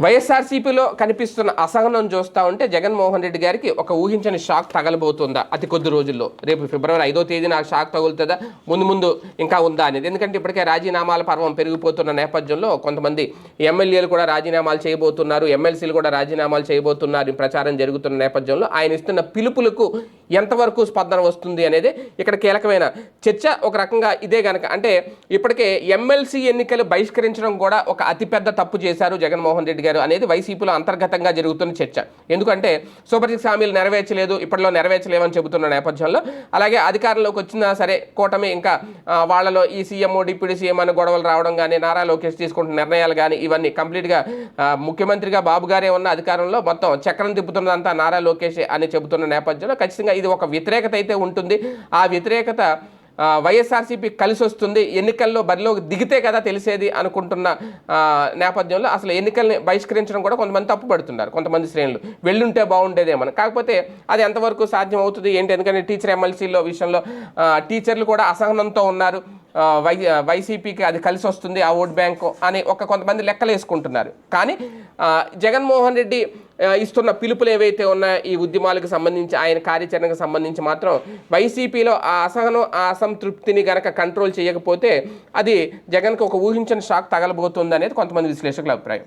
వైఎస్ఆర్సీపీలో కనిపిస్తున్న అసహనం చూస్తూ ఉంటే జగన్మోహన్ రెడ్డి గారికి ఒక ఊహించని షాక్ తగలబోతుందా? అతి కొద్ది రోజుల్లో. రేపు ఫిబ్రవరి ఐదో తేదీన ఆ షాక్ తగులుతుందా? ముందు ముందు ఇంకా ఉందా అనేది. ఎందుకంటే ఇప్పటికే రాజీనామాల పర్వం పెరిగిపోతున్న నేపథ్యంలో కొంతమంది ఎమ్మెల్యేలు కూడా రాజీనామాలు చేయబోతున్నారు ఎమ్మెల్సీలు కూడా రాజీనామాలు చేయబోతున్నారు ప్రచారం జరుగుతున్న నేపథ్యంలో. ఆయన ఇస్తున్న పిలుపులకు ఎంతవరకు స్పందన వస్తుంది అనేది ఇక్కడ కీలకమైన చర్చ ఒక రకంగా ఇదే కనుక అంటే ఇప్పటికే ఎమ్మెల్సీ ఎన్నికలు బహిష్కరించడం కూడా ఒక అతిపెద్ద తప్పు చేశారు జగన్మోహన్ రెడ్డి గారు అనేది వైసీపీలో అంతర్గతంగా జరుగుతున్న చర్చ. ఎందుకంటే సూపర్ సిక్స్ హామీలు నెరవేర్చలేదు ఇప్పటిలో నెరవేర్చలేమని చెబుతున్న నేపథ్యంలో. అలాగే అధికారంలోకి వచ్చినా సరే కూటమి ఇంకా వాళ్ళలో ఈ సీఎంఓ డిప్యూటీ సీఎం అని గొడవలు రావడం కానీ నారా లోకేష్ తీసుకుంటున్న నిర్ణయాలు కానీ ఇవన్నీ కంప్లీట్గా ముఖ్యమంత్రిగా బాబు గారే ఉన్న అధికారంలో మొత్తం చక్రం తిప్పుతున్నదంతా నారా లోకేష్ అని చెబుతున్న నేపథ్యంలో ఖచ్చితంగా ఇది ఒక వ్యతిరేకత అయితే ఉంటుంది. ఆ వ్యతిరేకత వైఎస్ఆర్సీపీ కలిసి వస్తుంది. ఎన్నికల్లో బరిలోకి దిగితే కదా తెలిసేది అనుకుంటున్న నేపథ్యంలో అసలు ఎన్నికల్ని బహిష్కరించడం కూడా కొంతమంది తప్పు పడుతున్నారు. కొంతమంది శ్రేణులు. వెళ్ళుంటే బాగుండేదేమని కాకపోతే అది ఎంతవరకు సాధ్యం అవుతుంది ఏంటి? ఎందుకంటే టీచర్ ఎమ్మెల్సీలో విషయంలో టీచర్లు కూడా అసహనంతో ఉన్నారు. వై వైసీపీకి అది కలిసి వస్తుంది ఆ ఓట్ బ్యాంకు అని ఒక కొంతమంది లెక్కలు వేసుకుంటున్నారు కానీ జగన్మోహన్ రెడ్డి ఇస్తున్న పిలుపులు ఏవైతే ఉన్నాయో ఈ ఉద్యమాలకు సంబంధించి ఆయన కార్యాచరణకు సంబంధించి మాత్రం వైసీపీలో ఆ అసహనం ఆ అసంతృప్తిని గనక కంట్రోల్ చేయకపోతే అది జగన్కు ఒక ఊహించిన షాక్ తగలబోతుంది అనేది కొంతమంది విశ్లేషకుల అభిప్రాయం.